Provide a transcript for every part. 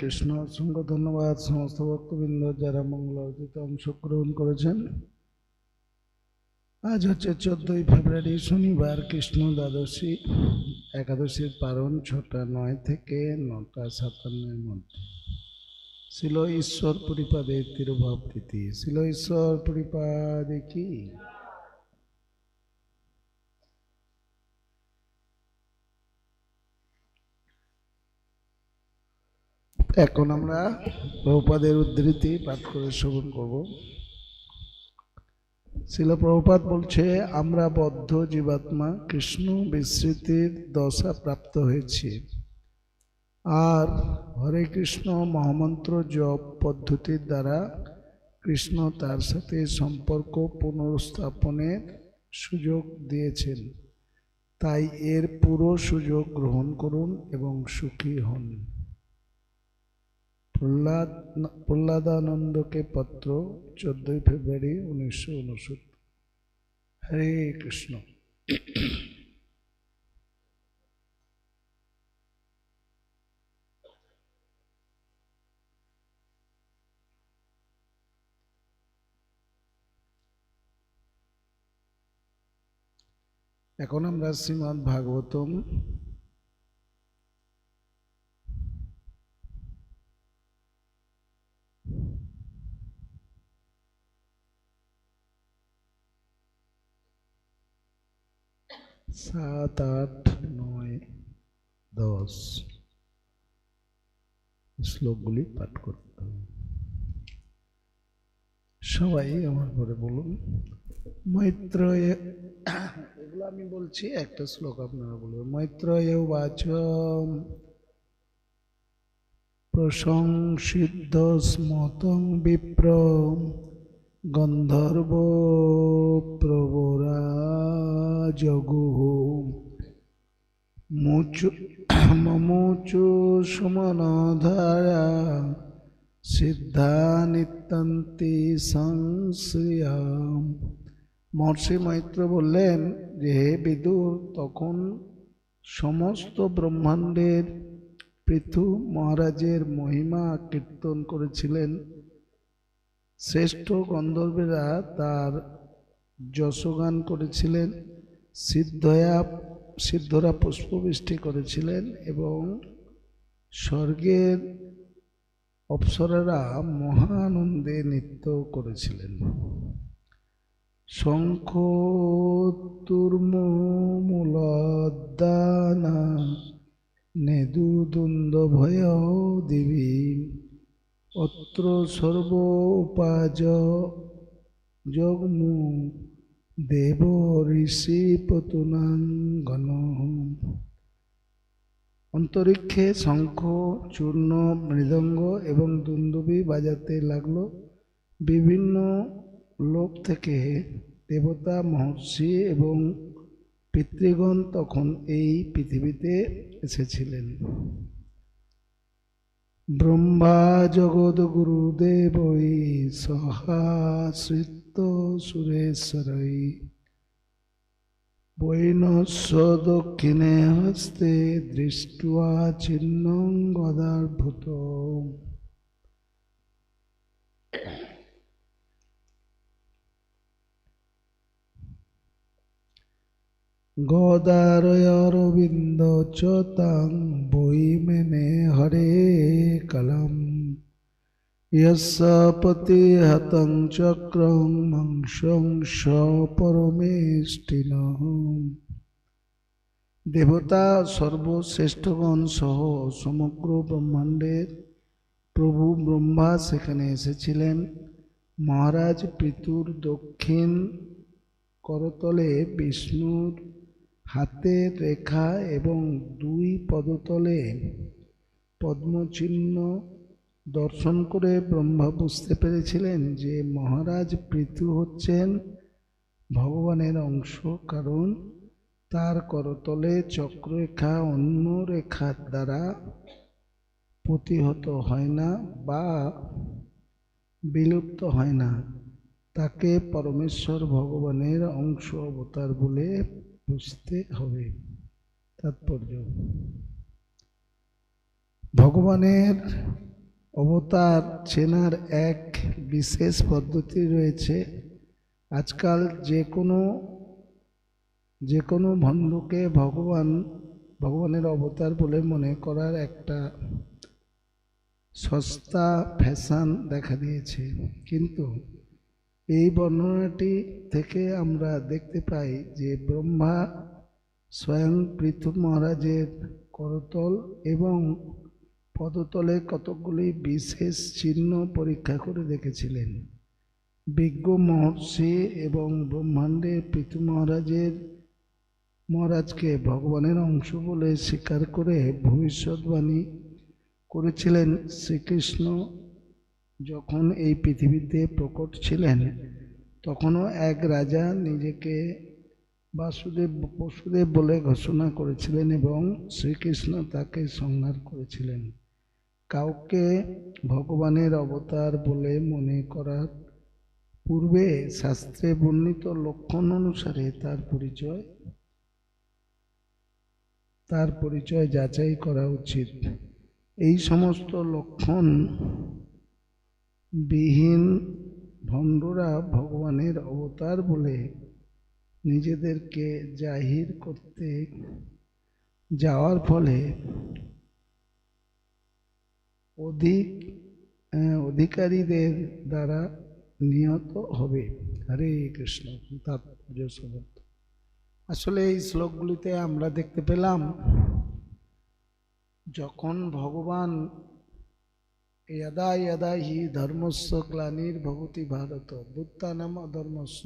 কৃষ্ণ অসংখ্য ধন্যবাদ সমস্ত ভক্তবৃন্দ যারা মঙ্গল আরতিতে অংশগ্রহণ করেছেন। আজ হচ্ছে চোদ্দই ফেব্রুয়ারি, শনিবার, কৃষ্ণ দ্বাদশী, একাদশীর পারণ ছটা নয় থেকে নটা সাতান্নের মধ্যে। ছিল ঈশ্বর পরিপাদের তিরুভাব প্রীতি ছিল ঈশ্বর পরিপাদে কি? এখন আমরা প্রভুপাদের উদ্ধৃতি পাঠ করে শ্রবণ করব। শিল প্রভুপাত বলছে, আমরা বদ্ধ জীবাত্মা কৃষ্ণ বিস্মৃতির দশা প্রাপ্ত হয়েছি। আর হরে কৃষ্ণ মহামন্ত্র জপ পদ্ধতির দ্বারা কৃষ্ণ তার সাথে সম্পর্ক পুনরস্থাপনের সুযোগ দিয়েছেন। তাই এর পুরো সুযোগ গ্রহণ করুন এবং সুখী হন। প্রহ্লাদ প্রহ্লাদানন্দকে পত্র চোদ্দই ফেব্রুয়ারি উনিশশো উনসত্তর হরে কৃষ্ণ। এখন আমরা শ্রীমৎ ভাগবতম সাত, আট, নয়, দশ। শ্লোকগুলি পাঠ করতে হবে। সবাই আমার পরে বলুন মৈত্র এগুলো আমি বলছি, একটা শ্লোক আপনারা বলবেন। মৈত্র বাচ প্রশংসিদ্ধ স্মতং বিপ্র গন্ধর্ব প্রবরা জগুহ মুচু মমুচু সুমনধারা সিদ্ধা নিত্যন্তি সংশ্রিয়াম। মহর্ষি মৈত্র বললেন, যে হে বিদুর, তখন সমস্ত ব্রহ্মাণ্ডের পৃথু মহারাজের মহিমা কীর্তন করেছিলেন। শ্রেষ্ঠ গন্ধর্বেরা তার যশগান করেছিলেন, সিদ্ধয়া, সিদ্ধরা পুষ্পবৃষ্টি করেছিলেন এবং স্বর্গের অপ্সরারা মহানন্দে নৃত্য করেছিলেন। শঙ্খ তুর্মূলদানা নেদুদুন্দ ভয় দেবী অত্র সর্ব উপাজ যগ্মু দেব ঋষি পতুনাঙ্গন। অন্তরিক্ষে শঙ্খ, চূর্ণ, মৃদঙ্গ এবং দুন্দুবি বাজাতে লাগল বিভিন্ন লোক থেকে। দেবতা, মহর্ষি এবং পিতৃগণ তখন এই পৃথিবীতে এসেছিলেন। ব্রহ্মা জগৎ গুরুদেবই সহাশ্রিত সুরেশ্বরই বৈনস্ব দক্ষিণে হস্তে দৃষ্ট ছিন্ন গদার্ভূত। গদারয় অরবিন্দ চতাং বই মেনে হরে কলম। ইয়পতি হতং চক্রং মাংসং সপরমেষ্টি দেবতা সর্বশ্রেষ্ঠগণ সহ সমগ্র ব্রহ্মাণ্ডের প্রভু ব্রহ্মা সেখানে এসেছিলেন। মহারাজ পিতুর দক্ষিণ করতলে বিষ্ণুর হাতের রেখা এবং দুই পদতলে পদ্মচিহ্ন দর্শন করে ব্রহ্মা বুঝতে পেরেছিলেন যে মহারাজ পৃথু হচ্ছেন ভগবানের অংশ, কারণ তার করতলে চক্ররেখা অন্য রেখার দ্বারা প্রতিহত হয় না বা বিলুপ্ত হয় না। তাকে পরমেশ্বর ভগবানের অংশ অবতার বলে বুঝতে হবে। তাৎপর্য। ভগবানের অবতার চেনার এক বিশেষ পদ্ধতি রয়েছে। আজকাল যে কোনো যে কোনো ভণ্ডকে ভগবান, ভগবানের অবতার বলে মনে করার একটা সস্তা ফ্যাশন দেখা দিয়েছে। কিন্তু এই বর্ণনাটি থেকে আমরা দেখতে পাই যে ব্রহ্মা স্বয়ং পৃথু মহারাজের করতল এবং পদতলে কতকগুলি বিশেষ চিহ্ন পরীক্ষা করে দেখেছিলেন। বিজ্ঞ মহর্ষি এবং ব্রহ্মাণ্ডে পৃথু মহারাজের মহারাজকে ভগবানের অংশ বলে স্বীকার করে ভবিষ্যৎবাণী করেছিলেন শ্রীকৃষ্ণ যখন এই পৃথিবীতে প্রকট ছিলেন, তখনও এক রাজা নিজেকে বাসুদেব, বসুদেব বলে ঘোষণা করেছিলেন এবং শ্রীকৃষ্ণ তাকে সংহার করেছিলেন। কাউকে ভগবানের অবতার বলে মনে করার পূর্বে শাস্ত্রে বর্ণিত লক্ষণ অনুসারে তার পরিচয় তার পরিচয় যাচাই করা উচিত। এই সমস্ত লক্ষণ বিহীন ভণ্ডরা ভগবানের অবতার বলে নিজেদেরকে জাহির করতে যাওয়ার ফলে অধিক অধিকারীদের দ্বারা নিহত হবে। হরে কৃষ্ণ। তাৎপর্য আসলে এই শ্লোকগুলিতে আমরা দেখতে পেলাম, যখন ভগবান যদা হি ধর্মস্ব গ্লানির ভবতি ভারত বুত্তানাম অধর্মস্ব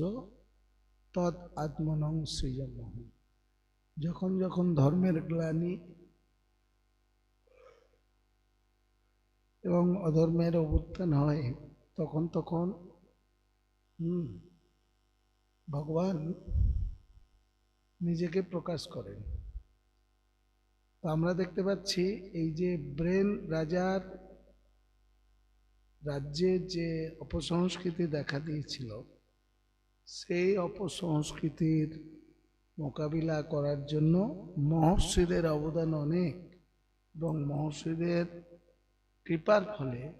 তৎ আত্মনং সৃজম যখন যখন ধর্মের গ্লানি এবং অধর্মের অভ্যুত্থান হয় তখন তখন হুম, ভগবান নিজেকে প্রকাশ করেন তো আমরা দেখতে পাচ্ছি এই যে ব্রেন রাজার রাজ্যে যে অপসংস্কৃতি দেখা দিয়েছিল, সেই অপসংস্কৃতির মোকাবিলা করার জন্য মহর্ষিদের অবদান অনেক এবং মহর্ষিদের কৃপার ফলে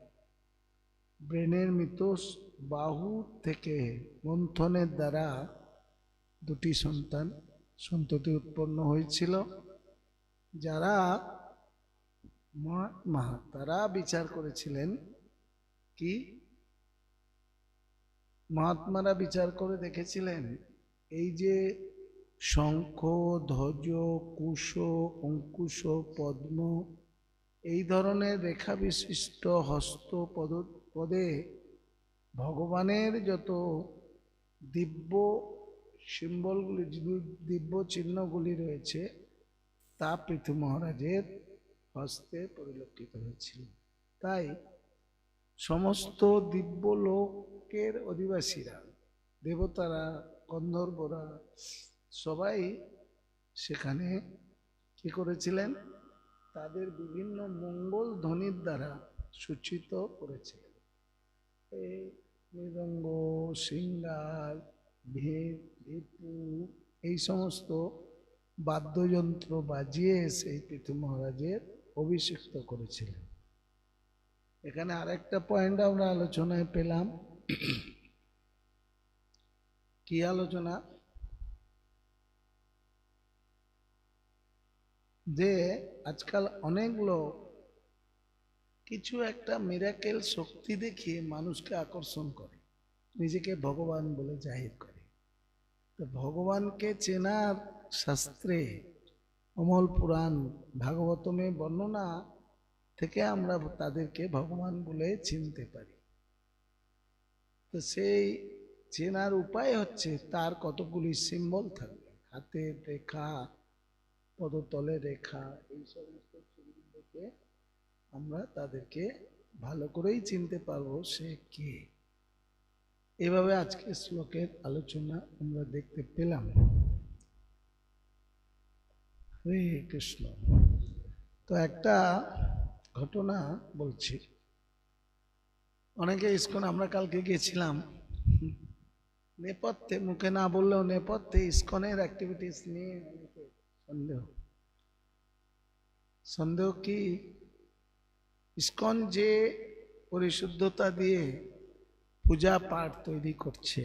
ব্রেনের মিতোষ বাহু থেকে মন্থনের দ্বারা দুটি সন্তান, সন্ততি উৎপন্ন হয়েছিল। যারা মহাত্মা, তারা বিচার করেছিলেন কি? মহাত্মারা বিচার করে দেখেছিলেন, এই যে শঙ্খ, ধ্বজ, কুশ, অঙ্কুশ, পদ্ম, এই ধরনের রেখা বিশিষ্ট হস্ত পদ, পদে ভগবানের যত দিব্য সিম্বলগুলি দিব্য চিহ্নগুলি রয়েছে, তা পৃথু মহারাজের হস্তে পরিলক্ষিত হয়েছিল। তাই সমস্ত দিব্য লোকের অধিবাসীরা, দেবতারা, গন্ধর্বরা, সবাই সেখানে কি করেছিলেন? তাদের বিভিন্ন মঙ্গল ধ্বনির দ্বারা সূচিত করেছিলেন। এই মৃদঙ্গ, সিঙ্গার, ভেদ ভিপু এই সমস্ত বাদ্যযন্ত্র বাজিয়ে সেই পৃথু মহারাজের অভিষিক্ত করেছিলেন। এখানে আরেকটা পয়েন্ট আমরা আলোচনায় পেলাম। কি আলোচনা? যে আজকাল অনেক লোক কিছু একটা মিরাকেল শক্তি দেখিয়ে মানুষকে আকর্ষণ করে। নিজেকে ভগবান বলে জাহির করে। তো ভগবানকে চেনার শাস্ত্রে অমল পুরাণ ভাগবতমে বর্ণনা থেকে আমরা তাদেরকে ভগবান বলে চিনতে পারি। তো সেই চেনার উপায় হচ্ছে তার কতগুলি সিম্বল থাকবে। হাতের রেখা পদতলে রেখা, এই সমস্ত ছবি আমরা তাদেরকে ভালো করেই চিনতে পারব সে কে। এভাবে আজকে শ্লোকের আলোচনা আমরা দেখতে পেলাম। হরে কৃষ্ণ। তো একটা ঘটনা বলছি। অনেকে ইস্কন, আমরা কালকে গেছিলাম নেপথ্যে, মুখে না বললেও নেপথ্যে ইস্কনের অ্যাক্টিভিটিস নিয়ে অনেকে সন্দেহ। সন্দেহ কি? ইস্কন যে পরিশুদ্ধতা দিয়ে পূজা পাঠ তৈরি করছে,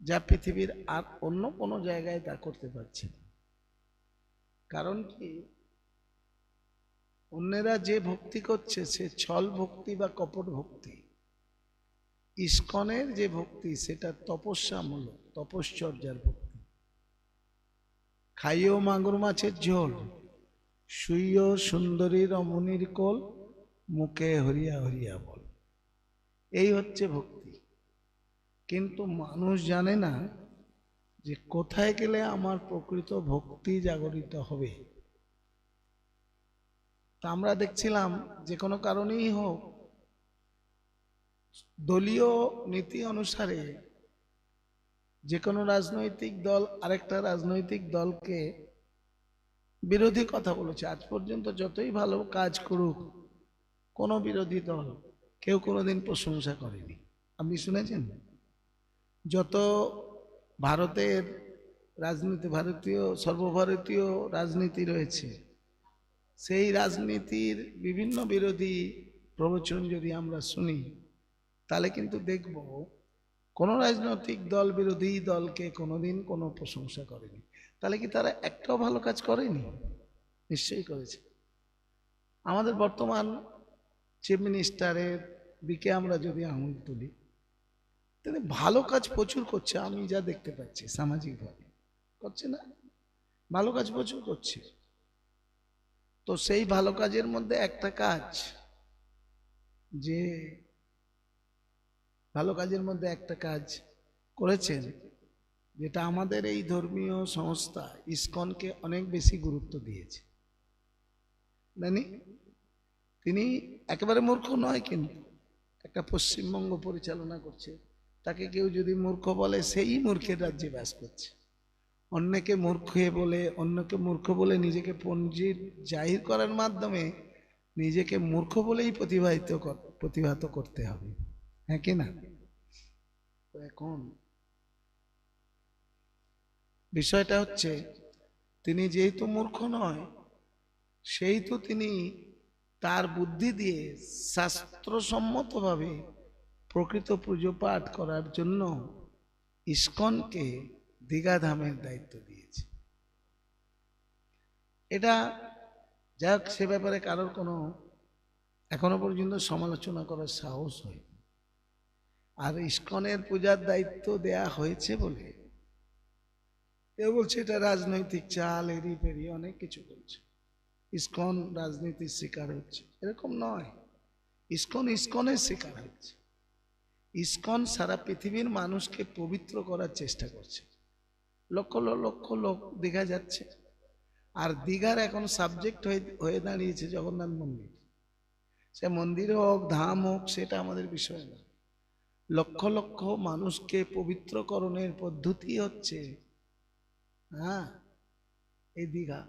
যা পৃথিবীর আর অন্য কোনো জায়গায় তা করতে পারছে না। কারণ কি? অন্যেরা যে ভক্তি করছে, সে ছল ভক্তি বা কপট ভক্তি। ইস্কনের যে ভক্তি, সেটা তপস্যামূলক, তপশ্চর্যার ভক্তি। খাইও মাগুর মাছের ঝোল, শুইও সুন্দরী রমণীর কোল, মুখে হরিয়া হরিয়া বল। এই হচ্ছে ভক্তি। কিন্তু মানুষ জানে না যে কোথায় গেলে আমার প্রকৃত ভক্তি জাগরিত হবে। তা আমরা দেখছিলাম যে কোনো কারণেই হোক, দলীয় নীতি অনুসারে যে কোনো রাজনৈতিক দল আরেকটা রাজনৈতিক দলকে বিরোধী কথা বলেছে। আজ পর্যন্ত যতই ভালো কাজ করুক, কোনো বিরোধী দল কেউ কোনোদিন প্রশংসা করেনি। আপনি শুনেছেন? যত ভারতের রাজনীতি, ভারতীয়, সর্বভারতীয় রাজনীতি রয়েছে সেই রাজনীতির বিভিন্ন বিরোধী প্রবচন যদি আমরা শুনি, তাহলে কিন্তু দেখব কোনো রাজনৈতিক দল, বিরোধী দলকে কোনোদিন কোনো প্রশংসা করেনি। তাহলে কি তারা একটাও ভালো কাজ করেনি? নিশ্চয়ই করেছে। আমাদের বর্তমান চিফ মিনিস্টারের দিকে আমরা যদি আঙুল তুলি, তিনি ভালো কাজ প্রচুর করছে, আমি যা দেখতে পাচ্ছি সামাজিকভাবে। করছে না? ভালো কাজ প্রচুর করছে। তো সেই ভালো কাজের মধ্যে একটা কাজ যে ভালো কাজের মধ্যে একটা কাজ করেছেন, যেটা আমাদের এই ধর্মীয় সংস্থা ইসকনকে অনেক বেশি গুরুত্ব দিয়েছে। জানি তিনি একেবারে মূর্খ নয় কিন্তু একটা পশ্চিমবঙ্গ পরিচালনা করছে, তাকে কেউ যদি মূর্খ বলে, সেই মূর্খের রাজ্যে বাস করছে। অন্যকে মূর্খ বলে, অন্যকে মূর্খ বলে নিজেকে পঞ্জির জাহির করার মাধ্যমে নিজেকে মূর্খ বলেই প্রতিভাহিত প্রতিভাত করতে হবে। হ্যাঁ কি না? এখন বিষয়টা হচ্ছে, তিনি যেহেতু মূর্খ নয় সেই তো তিনি তার বুদ্ধি দিয়ে শাস্ত্রসম্মতভাবে প্রকৃত পুজো পাঠ করার জন্য ইস্কনকে দীঘাধামের দায়িত্ব দিয়েছে। এটা যাক সে ব্যাপারে কারোর কোনো এখনও পর্যন্ত সমালোচনা করার সাহস হয় আর ইস্কনের পূজার দায়িত্ব দেয়া হয়েছে বলে কেউ বলছে এটা রাজনৈতিক চাল, এরি পেরি, অনেক কিছু বলছে। ইস্কন রাজনীতির শিকার হচ্ছে। এরকম নয়। ইস্কন ইস্কনের শিকার হচ্ছে। ইস্কন সারা পৃথিবীর মানুষকে পবিত্র করার চেষ্টা করছে। লক্ষ লক্ষ লোক দীঘা যাচ্ছে। আর দীঘার এখন সাবজেক্ট হয়ে হয়ে দাঁড়িয়েছে জগন্নাথ মন্দির। সে মন্দির হোক, ধাম হোক, সেটা আমাদের বিষয় না। লক্ষ লক্ষ মানুষকে পবিত্রকরণের পদ্ধতি হচ্ছে হ্যাঁ এই দীঘা।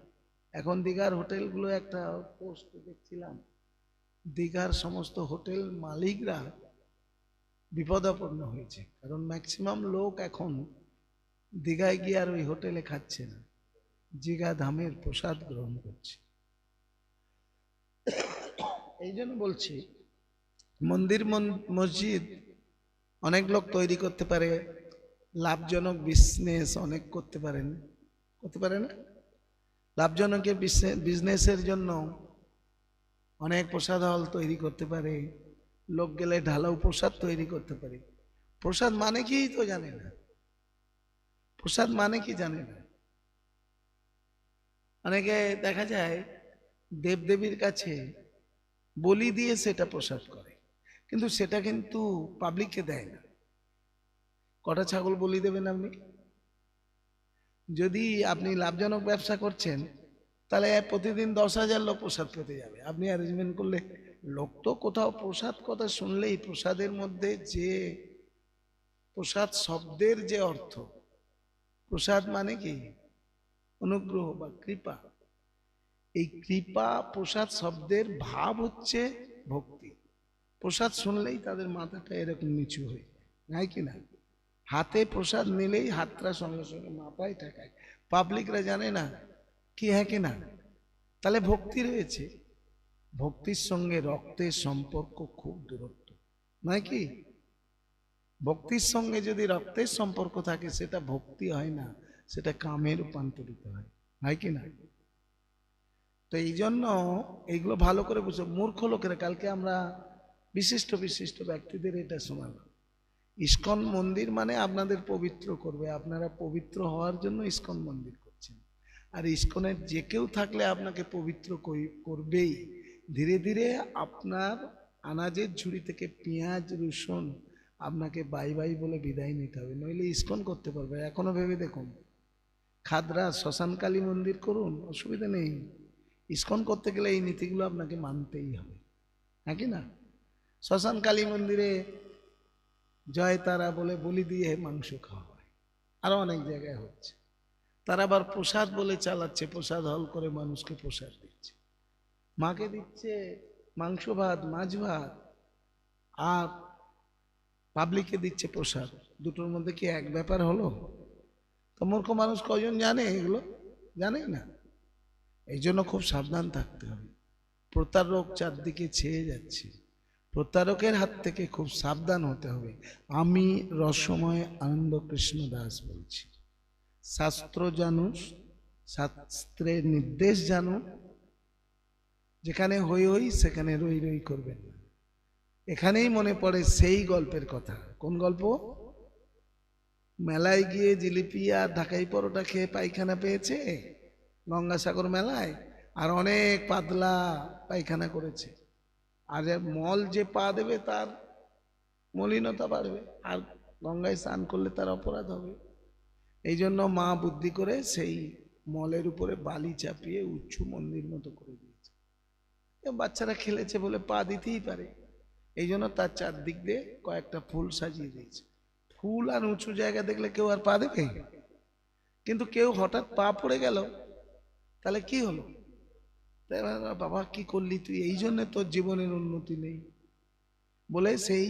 এখন দীঘার হোটেলগুলো একটা পোস্ট দেখছিলাম। দীঘার সমস্ত হোটেল মালিকরা বিপদাপন্ন হয়েছে। কারণ ম্যাক্সিমাম লোক এখন দীঘায় গিয়ে আর ওই হোটেলে খাচ্ছে না। জিগা ধামের প্রসাদ গ্রহণ করছে। এই জন্য বলছি, মন্দির, মন- মসজিদ অনেক লোক তৈরি করতে পারে, লাভজনক বিজনেস অনেক করতে পারেন। করতে পারে না? লাভজনক বিজনেসের জন্য অনেক প্রসাদ হল তৈরি করতে পারে। লোক গেলে ঢালাও প্রসাদ তৈরি করতে পারে। প্রসাদ মানে কি তো জানে না। প্রসাদ মানে কি জানে না। অনেকে দেখা যায় দেবদেবীর কাছে বলি দিয়ে সেটা প্রসাদ করে, কিন্তু সেটা কিন্তু পাবলিককে দেয় না। কটা ছাগল বলি দেবেন আপনি? যদি আপনি লাভজনক ব্যবসা করছেন, তাহলে প্রতিদিন দশ হাজার লোক প্রসাদ পেতে যাবে। আপনি অ্যারেঞ্জমেন্ট করলে লোক তো কোথাও প্রসাদ কথা শুনলেই প্রসাদের মধ্যে যে প্রসাদ শব্দের যে অর্থ প্রসাদ মানে কি? অনুগ্রহ বা কৃপা। এই কৃপা, প্রসাদ শব্দের ভাব হচ্ছে ভক্তি। প্রসাদ শুনলেই তাদের মাথাটা এরকম নিচু হয়ে নাই কি না? হাতে প্রসাদ নিলেই হাতটা সঙ্গে সঙ্গে মাথায় ঠেকায়। পাবলিকরা জানে না, কি হ্যাঁ কি না? তাহলে ভক্তি রয়েছে। ভক্তির সঙ্গে রক্তের সম্পর্ক খুব দূরত্ব নয় কি? ভক্তির সঙ্গে যদি রক্তের সম্পর্ক থাকে, সেটা ভক্তি হয় না, সেটা কামে রূপান্তরিত হয়। হয় কি না? তো এই জন্য এইগুলো ভালো করে বুঝো। মূর্খ লোকেরা, কালকে আমরা বিশিষ্ট বিশিষ্ট ব্যক্তিদের এটা শোনালাম। ইস্কন মন্দির মানে আপনাদের পবিত্র করবে। আপনারা পবিত্র হওয়ার জন্য ইস্কন মন্দির করছেন। আর ইস্কনের যে কেউ থাকলে আপনাকে পবিত্র করবেই। ধীরে ধীরে আপনার আনাজের ঝুড়ি থেকে পেঁয়াজ, রসুন আপনাকে বাই বাই বলে বিদায় নিতে হবে, নইলে ইস্কন করতে পারবে। এখনও ভেবে দেখুন। খাদরা শ্মশানকালী মন্দির করুন, অসুবিধা নেই। ইস্কন করতে গেলে এই নীতিগুলো আপনাকে মানতেই হবে। হ্যাঁ কি না? শ্মশান কালী মন্দিরে জয় তারা বলে বলি দিয়ে মাংস খাওয়া হয়। আরও অনেক জায়গায় হচ্ছে। তারা আবার প্রসাদ বলে চালাচ্ছে, প্রসাদ হল করে মানুষকে প্রসাদ দিচ্ছে। মাকে দিচ্ছে মাংস ভাত, মাছ ভাত, আর পাবলিককে দিচ্ছে প্রসাদ। দুটোর মধ্যে কি এক ব্যাপার হলো? তো মূর্খ মানুষ কজন জানে এগুলো? জানেই না। এই জন্য খুব সাবধান থাকতে হবে। প্রতারক চারদিকে ছেয়ে যাচ্ছে। প্রতারকের হাত থেকে খুব সাবধান হতে হবে। আমি রসময় আনন্দ কৃষ্ণ দাস বলছি। শাস্ত্র জানুস শাস্ত্রের নির্দেশ জানো যেখানে হই হই সেখানে রই রই করবেন না। এখানেই মনে পড়ে সেই গল্পের কথা। কোন গল্প? মেলায় গিয়ে জিলিপি আর ঢাকাই পরোটা খেয়ে পায়খানা পেয়েছে? গঙ্গাসাগর মেলায়? আর অনেক পাতলা পায়খানা করেছে। আর মল যে পা দেবে তার মলিনতা বাড়বে। আর গঙ্গায় স্নান করলে তার অপরাধ হবে। এই জন্য মা বুদ্ধি করে সেই মলের উপরে বালি চাপিয়ে উঁচু মন্দির মতো করে দিয়েছে। বাচ্চারা খেলেছে বলে পা দিতেই পারে। এই জন্য তার চারদিক দিয়ে কয়েকটা ফুল সাজিয়ে দিয়েছে। ফুল আর উঁচু জায়গা দেখলে কেউ আর পা দেবে? কিন্তু কেউ হঠাৎ পা পড়ে গেল, তাহলে কি হলো? বাবা, কি করলি তুই? এই জন্য তোর জীবনের উন্নতি নেই। বলে সেই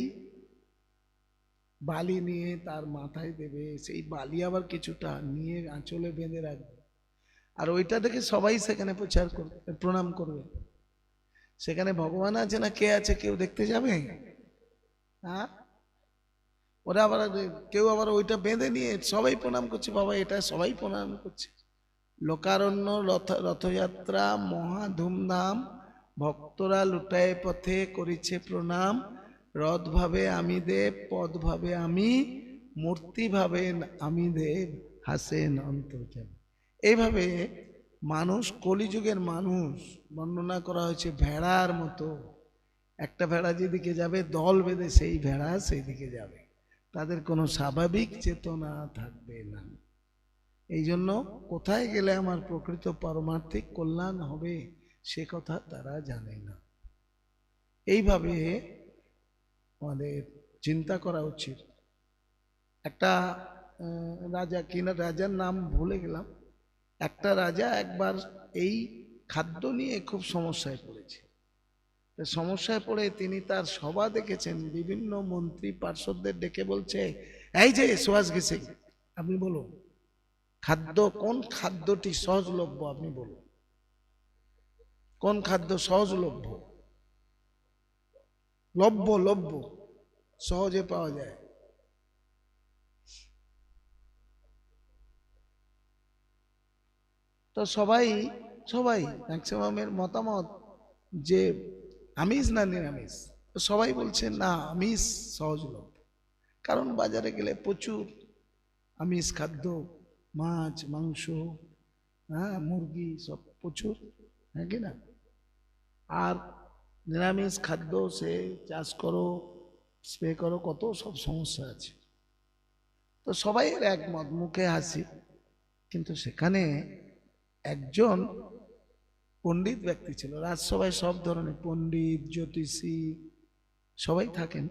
বালি নিয়ে তার মাথায় দেবে। সেই বালি আবার কিছুটা নিয়ে আঁচলে বেঁধে রাখবে। আর ওইটা দেখে সবাই সেখানে প্রচার করবে, প্রণাম করবে। সেখানে ভগবান আছে না কে আছে কেউ দেখতে যাবে? হ্যাঁ? ওরা আবার কেউ আবার ওইটা বেঁধে নিয়ে সবাই প্রণাম করছে, বাবা এটা সবাই প্রণাম করছে। লোকারণ্য রথ, রথযাত্রা মহা ধুমধাম, ভক্তরা লুটায় পথে করিছে প্রণাম। রথ ভাবে আমি দেব পদ ভাবে আমি মূর্তি ভাবেন আমি দেব হাসেন অন্তর্জাম এইভাবে মানুষ কলিযুগের মানুষ। বর্ণনা করা হয়েছে ভেড়ার মতো। একটা ভেড়া যেদিকে যাবে, দল বেঁধে সেই ভেড়া সেই দিকে যাবে। তাদের কোনো স্বাভাবিক চেতনা থাকবে না। এই জন্য কোথায় গেলে আমার প্রকৃত পারমার্থিক কল্যাণ হবে, সে কথা তারা জানে না। এইভাবে আমাদের চিন্তা করা উচিত। একটা রাজা, কিনা রাজার নাম ভুলে গেলাম। একটা রাজা একবার এই খাদ্য নিয়ে খুব সমস্যায় পড়েছে। সমস্যায় পড়ে তিনি তার সভা দেখেছেন, বিভিন্ন মন্ত্রী পার্ষদদের ডেকে বলছে, এই যে সুভাষ গেছে আপনি বলুন, খাদ্য, কোন খাদ্যটি সহজলভ্য আপনি বলুন? কোন খাদ্য সহজলভ্য? লভ্য লভ্য, সহজে পাওয়া যায়। তো সবাই সবাই ম্যাক্সিমামের মতামত যে আমিষ না নিরামিষ? তো সবাই বলছে, না, আমিষ সহজলভ্য কারণ বাজারে গেলে প্রচুর আমিষ খাদ্য, মাছ, মাংস হ্যাঁ মুরগি সব প্রচুর হ্যাঁ কি না? আর নিরামিষ খাদ্য সে চাষ করো, স্প্রে করো, কত সব সমস্যা আছে। তো সবাই একমত, মুখে হাসি। কিন্তু সেখানে একজন পণ্ডিত ব্যক্তি ছিল, রাজসভায় সব ধরনের পণ্ডিত, জ্যোতিষী সবাই থাকেন।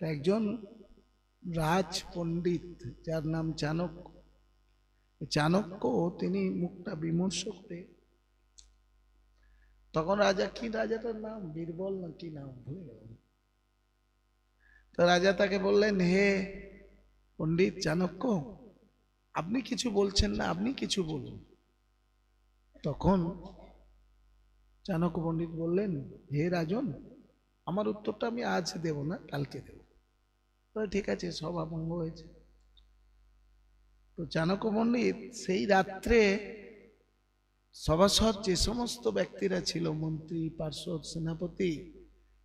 তা একজন রাজ পণ্ডিত, যার নাম চাণক্য। চাণক্য তিনি মুখটা বিমর্ষ করে, তখন রাজা কি রাজাটার নাম? বীরবল না কি নাম? ভুলে গেলাম। তো রাজা তাকে বললেন, হে পণ্ডিত চাণক্য, আপনি কিছু বলছেন না, আপনি কিছু বলুন। তখন চাণক্য পণ্ডিত বললেন, হে রাজন, আমার উত্তরটা আমি আজ দেব না, কালকে দেব। তো ঠিক আছে সভা ভঙ্গ হয়েছে। তো চাণক্য পণ্ডিত সেই রাত্রে সভাসদ যে সমস্ত ব্যক্তিরা ছিল, মন্ত্রী, পার্ষদ, সেনাপতি,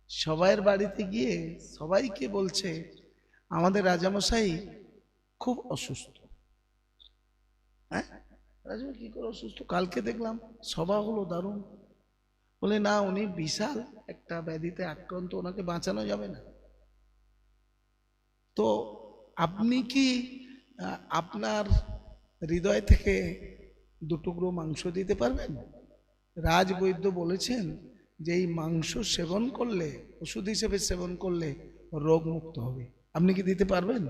সবাইয়ের বাড়িতে গিয়ে সবাইকে বলছে, আমাদের রাজামশাই খুব অসুস্থ। হ্যাঁ? রাজামশাই কি করে? অসুস্থ। কালকে দেখলাম সভা হলো, দারুণ। বলে, না, উনি বিশাল একটা ব্যাধিতে আক্রান্ত, ওনাকে বাঁচানো যাবে না। তো আপনি কি আপনার হৃদয় থেকে দুটুকরো মাংস দিতে পারবেন? রাজবৈদ্য বলেছেন যে, এই মাংস সেবন করলে, ওষুধ হিসেবে সেবন করলে রোগ মুক্ত হবে। আপনি কি দিতে পারবেন?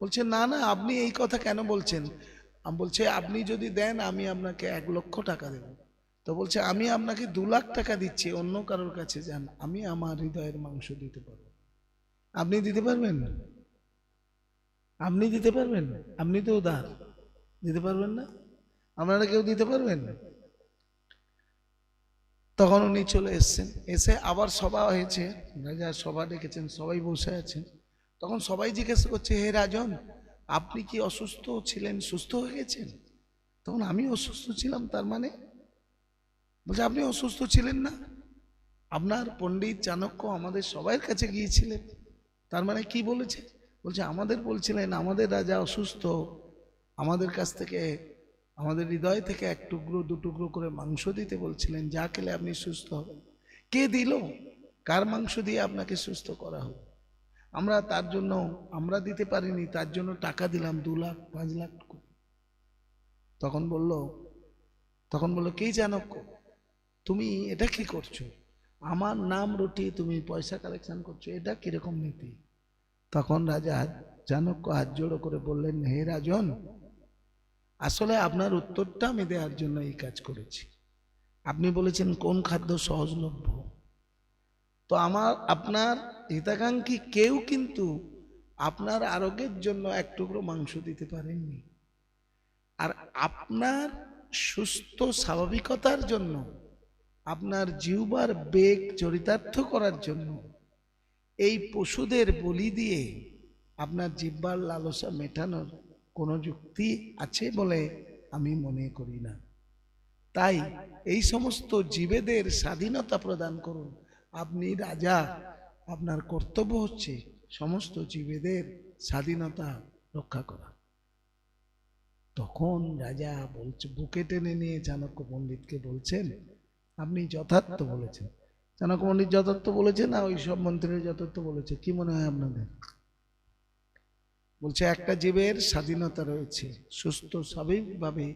বলছেন না না, আপনি এই কথা কেন বলছেন? আম- বলছে, আপনি যদি দেন, আমি আপনাকে এক লক্ষ টাকা দেব। তো বলছে, আমি আপনাকে দু লাখ টাকা দিচ্ছি, অন্য কারোর কাছে যান, আমি আমার হৃদয়ের মাংস দিতে পারব। আপনি দিতে পারবেন? আপনি দিতে পারবেন? আপনি তো উদার, দিতে পারবেন না? আপনারা কেউ দিতে পারবেন? না তখন উনি চলে এসছেন, এসে আবার সভা হয়েছে, রাজা সভা ডেকেছেন, সবাই বসে আছেন। তখন সবাই জিজ্ঞেস করছে, হে রাজন আপনি কি অসুস্থ ছিলেন? সুস্থ হয়ে গেছেন? তখন আমি অসুস্থ ছিলাম, তার মানে? বলছে, আপনি অসুস্থ ছিলেন না? আপনার পণ্ডিত চাণক্য আমাদের সবার কাছে গিয়েছিলেন। তার মানে কি বলেছে? বলছে, আমাদের বলছিলেন, আমাদের রাজা অসুস্থ। আমাদের কাছ থেকে, আমাদের হৃদয় থেকে এক টুকরো, দু টুকরো করে মাংস দিতে বলছিলেন, যা খেলে আপনি সুস্থ হবেন। কে দিল? কার মাংস দিয়ে আপনাকে সুস্থ করা হবে আমরা তার জন্য আমরা দিতে পারিনি, তার জন্য টাকা দিলাম দু লাখ, পাঁচ লাখ। তখন বলল, তখন বলল, কে চাণক্য তুমি এটা কি করছ? আমার নাম রুটি, তুমি পয়সা কালেকশন করছ, এটা কীরকম নীতি? তখন রাজা চাণক্য হাত জোড়ো করে বললেন, হে রাজন, আসলে আপনার উত্তরটা আমি দেওয়ার জন্য এই কাজ করেছি। আপনি বলেছেন কোন খাদ্য সহজলভ্য? তো আমার, আপনার হিতাকাঙ্ক্ষী কেউ কিন্তু আপনার আরোগ্যের জন্য এক টুকরো মাংস দিতে পারেননি। আর আপনার সুস্থ স্বাভাবিকতার জন্য, আপনার জিহ্বার বেগ চরিতার্থ করার জন্য, এই পশুদের বলি দিয়ে আপনার জিহ্বার লালসা মেটানোর কোনো যুক্তি আছে বলে আমি মনে করি না। তাই এই সমস্ত জীবেদের স্বাধীনতা প্রদান করুন। আপনি রাজা, আপনার কর্তব্য হচ্ছে সমস্ত জীবেদের স্বাধীনতা রক্ষা করা। তখন রাজা বলছে, বুকে টেনে নিয়ে চাণক্য পণ্ডিতকে বলছেন, আপনি যথার্থ বলেছেন। চাণক্য পণ্ডিত যথার্থ বলেছে না, ওই সব মন্ত্রীর যথার্থ বলেছে? কি মনে হয় আপনাদের? বলছে, একটা জীবের স্বাধীনতা রয়েছে, সুস্থ স্বাভাবিকভাবে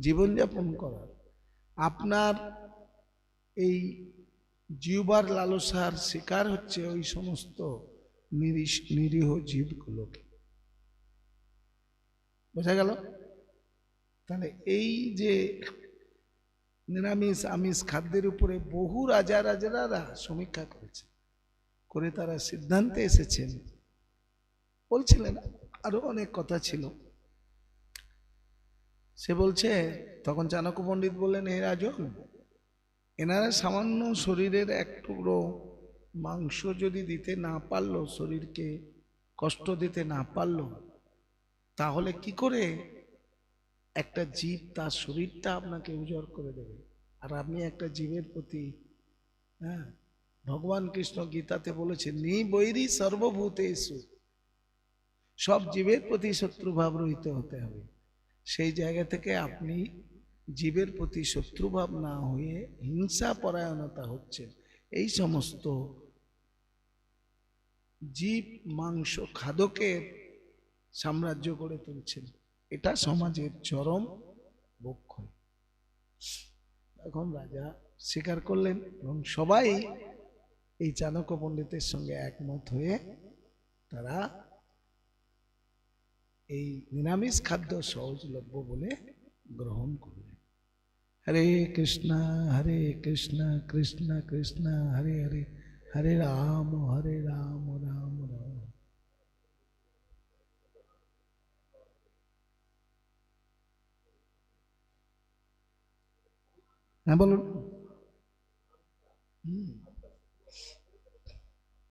জীবনযাপন করার। আপনার এই জিউবার লালসার শিকার হচ্ছে ওই সমস্ত নিরীহ জীবগুলোকে। বোঝা গেল? তাহলে এই যে নিরামিষ, আমিষ খাদ্যের উপরে বহু রাজা, রাজারা সমীক্ষা করেছে, করে তারা সিদ্ধান্তে এসেছেন। বলছিলেন, আরও অনেক কথা ছিল। সে বলছে, তখন চাণক্য পণ্ডিত বললেন, হে রাজন এনারা সামান্য শরীরের এক টুকরো মাংস যদি দিতে না পারল, শরীরকে কষ্ট দিতে না পারল, তাহলে কি করে একটা জীব তার শরীরটা আপনাকে উজাড় করে দেবে? আর আপনি একটা জীবের প্রতি হ্যাঁ ভগবান কৃষ্ণ গীতাতে বলেছেন নি বৈরী সর্বভূতেষু। সব জীবের প্রতি শত্রুভাব রহিত হতে হবে। সেই জায়গা থেকে আপনি জীবের প্রতি শত্রুভাব না হয়ে হিংসা পরায়ণতা হচ্ছে। এই সমস্ত জীব, মাংস খাদকের সাম্রাজ্য গড়ে তুলছেন। এটা সমাজের চরম বক্ষয়। এখন রাজা স্বীকার করলেন এবং সবাই এই চাণক্য পণ্ডিতের সঙ্গে একমত হয়ে তারা এই নিরামিষ খাদ্য সহজলভ্য বলে গ্রহণ করলেন। হরে কৃষ্ণ হরে কৃষ্ণ কৃষ্ণ কৃষ্ণ হরে হরে হরে রাম হরে রাম রাম রাম হ্যাঁ বলুন হুম